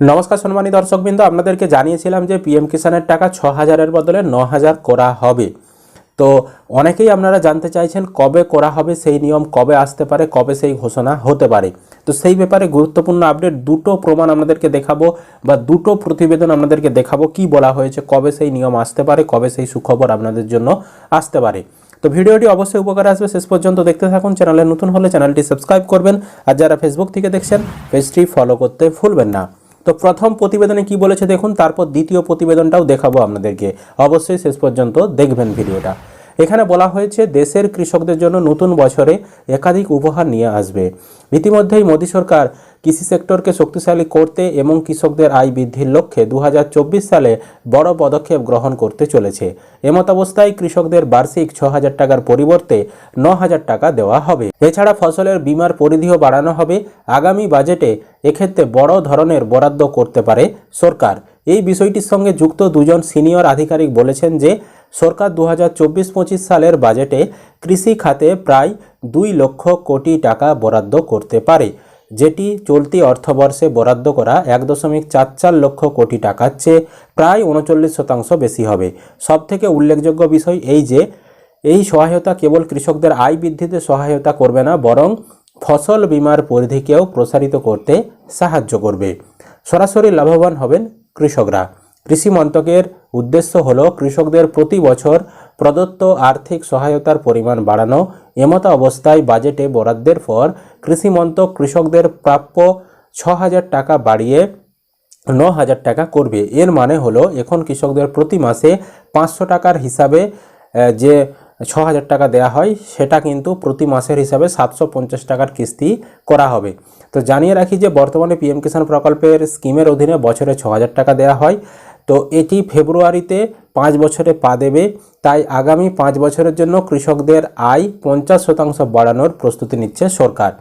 নমস্কার সম্মানী দর্শকবৃন্দ, আপনাদেরকে জানিয়েছিলাম যে পিএম কিষানের টাকা ছ হাজারের বদলে ন হাজার করা হবে। তো অনেকেই আপনারা জানতে চাইছেন কবে করা হবে, সেই নিয়ম কবে আসতে পারে, কবে সেই ঘোষণা হতে পারে। তো সেই ব্যাপারে গুরুত্বপূর্ণ আপডেট, দুটো প্রমাণ আপনাদেরকে দেখাবো বা দুটো প্রতিবেদন আপনাদেরকে দেখাবো, কি বলা হয়েছে, কবে সেই নিয়ম আসতে পারে, কবে সেই সুখবর আপনাদের জন্য আসতে পারে। তো ভিডিওটি অবশ্যই উপকারে আসবে, শেষ পর্যন্ত দেখতে থাকুন, চ্যানেলে নতুন হলে চ্যানেলটি সাবস্ক্রাইব করবেন, আর যারা ফেসবুক থেকে দেখছেন, পেজটি ফলো করতে ভুলবেন না। তো প্রথম প্রতিবেদনে কি বলেছে দেখুন, তারপর দ্বিতীয় প্রতিবেদনটাও দেখাবো আপনাদেরকে। অবশ্যই শেষ পর্যন্ত দেখবেন ভিডিওটা। এখানে বলা হয়েছে, দেশের কৃষকদের জন্য নতুন বছরে একাধিক উপহার নিয়ে আসবে। ইতিমধ্যেই মোদী সরকার কৃষি সেক্টরকে শক্তিশালী করতে এবং কৃষকদের আয় বৃদ্ধির লক্ষ্যে দু হাজার চব্বিশ সালে বড় পদক্ষেপ গ্রহণ করতে চলেছে। এমতাবস্থায় কৃষকদের বার্ষিক ছ হাজার টাকার পরিবর্তে ন হাজার টাকা দেওয়া হবে। এছাড়া ফসলের বীমার পরিধিও বাড়ানো হবে। আগামী বাজেটে এক্ষেত্রে বড় ধরনের বরাদ্দ করতে পারে সরকার। এই বিষয়টির সঙ্গে যুক্ত দুজন সিনিয়র আধিকারিক বলেছেন যে, সরকার দু হাজার সালের বাজেটে কৃষি খাতে প্রায় দুই লক্ষ কোটি টাকা বরাদ্দ করতে পারে। যেটি চলতি অর্থবর্ষে বরাদ্দ করা এক দশমিক চার চার লক্ষ কোটি টাকার চেয়ে প্রায় উনচল্লিশ শতাংশ বেশি হবে। সবথেকে উল্লেখযোগ্য বিষয় এই যে, এই সহায়তা কেবল কৃষকদের আয় বৃদ্ধিতে সহায়তা করবে না, বরং ফসল বীমার পরিধিকেও প্রসারিত করতে সাহায্য করবে। সরাসরি লাভবান হবেন কৃষকরা। কৃষি মন্ত্রকের উদ্দেশ্য হল কৃষকদের প্রতি বছর প্রদত্ত আর্থিক সহায়তার পরিমাণ বাড়ানো। এমতো অবস্থায় বাজেটে বরাদ্দের পর কৃষি মন্ত্রক কৃষকদের প্রাপ্য ছ হাজার টাকা বাড়িয়ে ন হাজার টাকা করবে। এর মানে হলো, এখন কৃষকদের প্রতি মাসে পাঁচশো টাকার হিসাবে যে ছ হাজার টাকা দেওয়া হয়, সেটা কিন্তু প্রতি মাসের হিসাবে সাতশো পঞ্চাশ টাকার কিস্তি করা হবে। তো জানিয়ে রাখি যে, বর্তমানে পিএম কিষাণ প্রকল্পের স্কিমের অধীনে বছরে ছ হাজার টাকা দেওয়া হয়। তো এটি ফেব্রুয়ারিতে পাঁচ বছরে পা দেবে। তাই আগামী পাঁচ বছরের জন্য কৃষকদের আয় পঞ্চাশ শতাংশ বাড়ানোর প্রস্তুতি নিচ্ছে সরকার।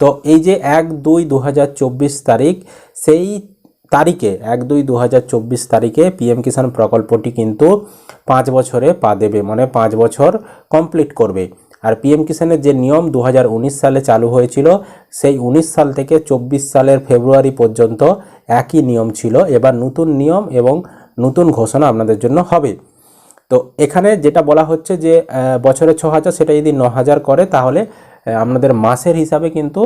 তো এই যে এক দুই দু তারিখ, সেই তারিখে, এক দুই দু তারিখে পিএম কিষাণ প্রকল্পটি কিন্তু পাঁচ বছরে পা দেবে মানে পাঁচ বছর কমপ্লিট করবে। আর পিএম কিষাণের যে নিয়ম দু হাজার উনিশ সালে চালু হয়েছিল, সেই উনিশ সাল থেকে চব্বিশ সালের ফেব্রুয়ারি পর্যন্ত একই নিয়ম ছিল। এবার নতুন নিয়ম এবং নতুন ঘোষণা আপনাদের জন্য হবে। তো এখানে যেটা বলা হচ্ছে যে বছরে ছ হাজার, সেটা যদি ন হাজার করে, তাহলে আপনাদের মাসের হিসাবে কিন্তু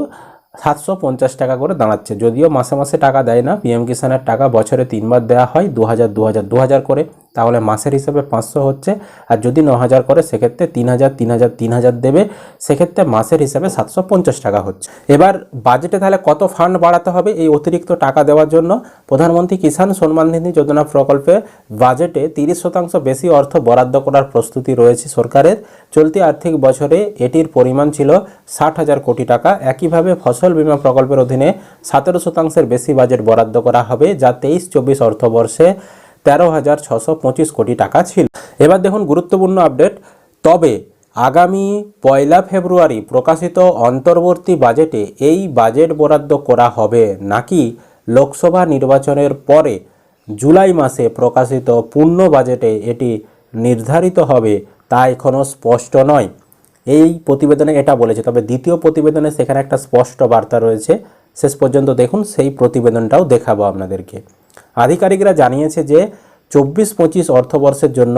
সাতশো পঞ্চাশ টাকা করে দাঁড়াচ্ছে। যদিও মাসে মাসে টাকা দেয় না, পিএম কিষানের টাকা বছরে তিনবার দেওয়া হয় দু হাজার দু হাজার দু হাজার করে। তাহলে মাসের হিসাবে পাঁচশো হচ্ছে, আর যদি ন হাজার করে সেক্ষেত্রে তিন হাজার তিন হাজার তিন হাজার দেবে, সেক্ষেত্রে মাসের হিসাবে সাতশো পঞ্চাশ টাকা হচ্ছে। এবার বাজেটে তাহলে কত ফান্ড বাড়াতে হবে এই অতিরিক্ত টাকা দেওয়ার জন্য? প্রধানমন্ত্রী কিষাণ সম্মান নিধি যোজনা প্রকল্পে বাজেটে তিরিশ শতাংশ বেশি অর্থ বরাদ্দ করার প্রস্তুতি রয়েছে সরকারের। চলতি আর্থিক বছরে এটির পরিমাণ ছিল ষাট হাজার কোটি টাকা। একইভাবে ফসল বীমা প্রকল্পের অধীনে সতেরো শতাংশের বেশি বাজেট বরাদ্দ করা হবে, যা তেইশ, চব্বিশ অর্থবর্ষে তেরো হাজার ছশো পঁচিশ কোটি টাকা ছিল। এবার দেখুন গুরুত্বপূর্ণ আপডেট। তবে আগামী পয়লা ফেব্রুয়ারি প্রকাশিত অন্তর্বর্তী বাজেটে এই বাজেট বরাদ্দ করা হবে নাকি লোকসভা নির্বাচনের পরে জুলাই মাসে প্রকাশিত পূর্ণ বাজেটে এটি নির্ধারিত হবে তা এখনও স্পষ্ট নয়। এই প্রতিবেদনে এটা বলেছে। তবে দ্বিতীয় প্রতিবেদনে সেখানে একটা স্পষ্ট বার্তা রয়েছে। শেষ পর্যন্ত দেখুন, সেই প্রতিবেদনটাও দেখাবো আপনাদেরকে। আধিকারিকরা জানিয়েছে যে চব্বিশ পঁচিশ অর্থবর্ষের জন্য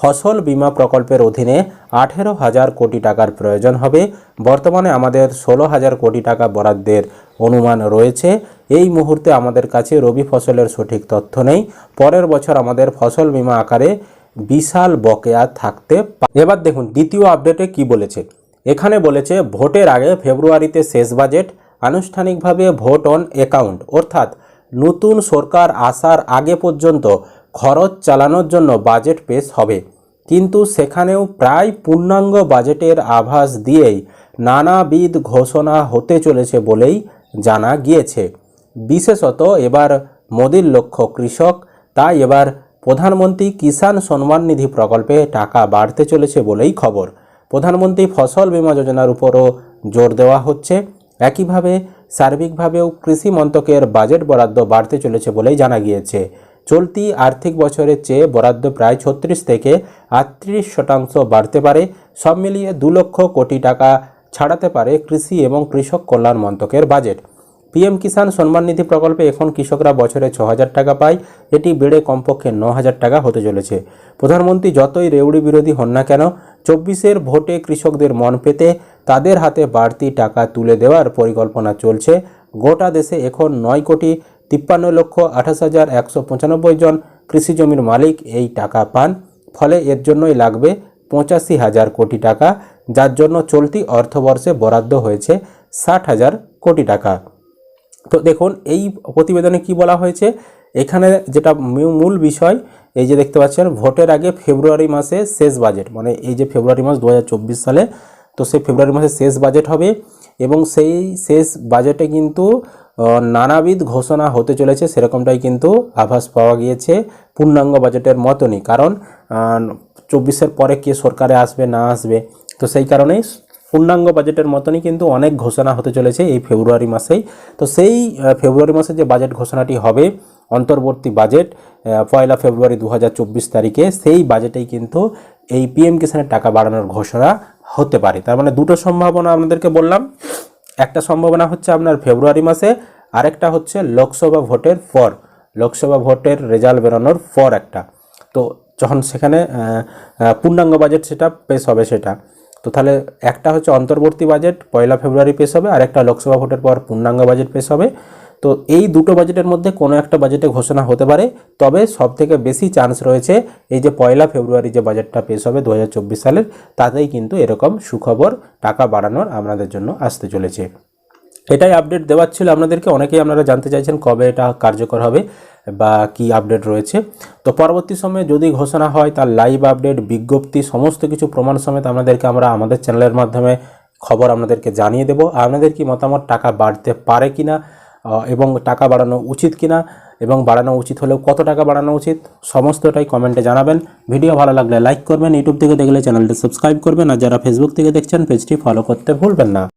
ফসল বীমা প্রকল্পের অধীনে আঠেরো হাজার কোটি টাকার প্রয়োজন হবে। বর্তমানে আমাদের ষোলো হাজার কোটি টাকা বরাদ্দের অনুমান রয়েছে। এই মুহূর্তে আমাদের কাছে রবি ফসলের সঠিক তথ্য নেই। পরের বছর আমাদের ফসল বীমা আকারে বিশাল বকেয়া থাকতে এবার দেখুন, দ্বিতীয় আপডেটে কি বলেছে? এখানে বলেছে, ভোটের আগে ফেব্রুয়ারিতে শেষ বাজেট, আনুষ্ঠানিকভাবে ভোট অন অ্যাকাউন্ট, অর্থাৎ নতুন সরকার আসার আগে পর্যন্ত খরচ চালানোর জন্য বাজেট পেশ হবে। কিন্তু সেখানেও প্রায় পূর্ণাঙ্গ বাজেটের আভাস দিয়েই নানাবিধ ঘোষণা হতে চলেছে বলেই জানা গিয়েছে। বিশেষত এবার মোদির লক্ষ্য কৃষক, তাই এবার প্রধানমন্ত্রী কিষাণ সম্মান নিধি প্রকল্পে টাকা বাড়তে চলেছে বলেই খবর। প্রধানমন্ত্রী ফসল বীমা যোজনার উপরও জোর দেওয়া হচ্ছে। একইভাবে সার্বিকভাবেও কৃষি মন্ত্রকের বাজেট বরাদ্দ বাড়তে চলেছে বলেই জানা গিয়েছে। চলতি আর্থিক বছরের চেয়ে বরাদ্দ প্রায় ছত্রিশ থেকে আটত্রিশ শতাংশ বাড়তে পারে। সব মিলিয়ে দু লক্ষ কোটি টাকা ছাড়াতে পারে কৃষি এবং কৃষক কল্যাণ মন্ত্রকের বাজেট। পিএম কিষাণ সম্মান নিধি প্রকল্পে এখন কৃষকরা বছরে ছ হাজার টাকা পায়। এটি বেড়ে কমপক্ষে ন হাজার টাকা হতে চলেছে। প্রধানমন্ত্রী যতই রেউড়ি বিরোধী হন না কেন, চব্বিশের ভোটে কৃষকদের মন পেতে তাদের হাতে বাড়তি টাকা তুলে দেওয়ার পরিকল্পনা চলছে। গোটা দেশে এখন নয় কোটি তিপ্পান্ন লক্ষ আঠাশ হাজার একশো পঁচানব্বই জন কৃষি জমির মালিক এই টাকা পান। ফলে এর জন্যই লাগবে পঁচাশি হাজার কোটি টাকা, যার জন্য চলতি অর্থবর্ষে বরাদ্দ হয়েছে ষাট হাজার কোটি টাকা। তো দেখুন, এই প্রতিবেদনে কি বলা হয়েছে? এখানে যেটা মূল বিষয়, এই যে দেখতে পাচ্ছেন, ভোটের আগে ফেব্রুয়ারি মাসে শেষ বাজেট মানে এই যে ফেব্রুয়ারি মাস দু হাজার চব্বিশ সালে, তো সেই ফেব্রুয়ারি মাসে শেষ বাজেট হবে এবং সেই শেষ বাজেটে কিন্তু নানাবিধ ঘোষণা হতে চলেছে, সেরকমটাই কিন্তু আভাস পাওয়া গিয়েছে পূর্ণাঙ্গ বাজেটের মতনই। কারণ চব্বিশের পরে কে সরকারে আসবে, না আসবে, তো সেই কারণেই পূর্ণাঙ্গ বাজেটের মতনই কিন্তু অনেক ঘোষণা হতে চলেছে এই ফেব্রুয়ারি মাসেই। তো সেই ফেব্রুয়ারি মাসে যে বাজেট ঘোষণাটি হবে, অন্তর্বর্তী বাজেট পয়লা ফেব্রুয়ারি দু হাজার চব্বিশ তারিখে সেই বাজেটেই কিন্তু এই পিএম কিষানের টাকা বাড়ানোর ঘোষণা হতে পারে। তার মানে দুটো সম্ভাবনা আপনাদেরকে বললাম। একটা সম্ভাবনা হচ্ছে আপনার ফেব্রুয়ারি মাসে, আরেকটা হচ্ছে লোকসভা ভোটের পর। লোকসভা ভোটের রেজাল্ট বেরোনোর পর একটা। তো যখন সেখানে পূর্ণাঙ্গ বাজেট সেটা পেশ হবে সেটা। তো তাহলে একটা হচ্ছে অন্তর্বর্তী বাজেট, পয়লা ফেব্রুয়ারি পেশ হবে, আর একটা লোকসভা ভোটের পর পূর্ণাঙ্গ বাজেট পেশ হবে। তো এই দুটো বাজেটের মধ্যে কোনো একটা বাজেটে ঘোষণা হতে পারে, তবে সব থেকে বেশি চান্স রয়েছে এই যে পয়লা ফেব্রুয়ারি যে বাজেটটা পেশ হবে দু হাজার চব্বিশ সালের, তাতেই কিন্তু এরকম সুখবর টাকা বাড়ানোর আপনাদের জন্য আসতে চলেছে। এটাই আপডেট দেওয়ার ছিল আপনাদেরকে, অনেকেই আপনারা জানতে চাইছেন কবে এটা কার্যকর হবে। বা কি আপডেট রয়েছে। তো পরবর্তী সময়ে যদি ঘোষণা হয় তার লাইভ আপডেট বিজ্ঞপ্তি সমস্ত কিছু প্রমাণ সমেত আপনাদেরকে আমরা আমাদের চ্যানেলের মাধ্যমে খবর আপনাদেরকে জানিয়ে দেব। আপনাদের কি মতামত টাকা বাড়তে পারে কিনা আহ, এবং টাকা বাড়ানো উচিত কিনা এবং বাড়ানো উচিত হলেও কত টাকা বাড়ানো উচিত সমস্তটাই কমেন্টে জানাবেন। ভিডিও ভালো লাগলে লাইক করবেন ইউটিউব থেকে দেখলে চ্যানেলটি সাবস্ক্রাইব করবেন আর যারা ফেসবুক থেকে দেখছেন পেজটি ফলো করতে ভুলবেন না।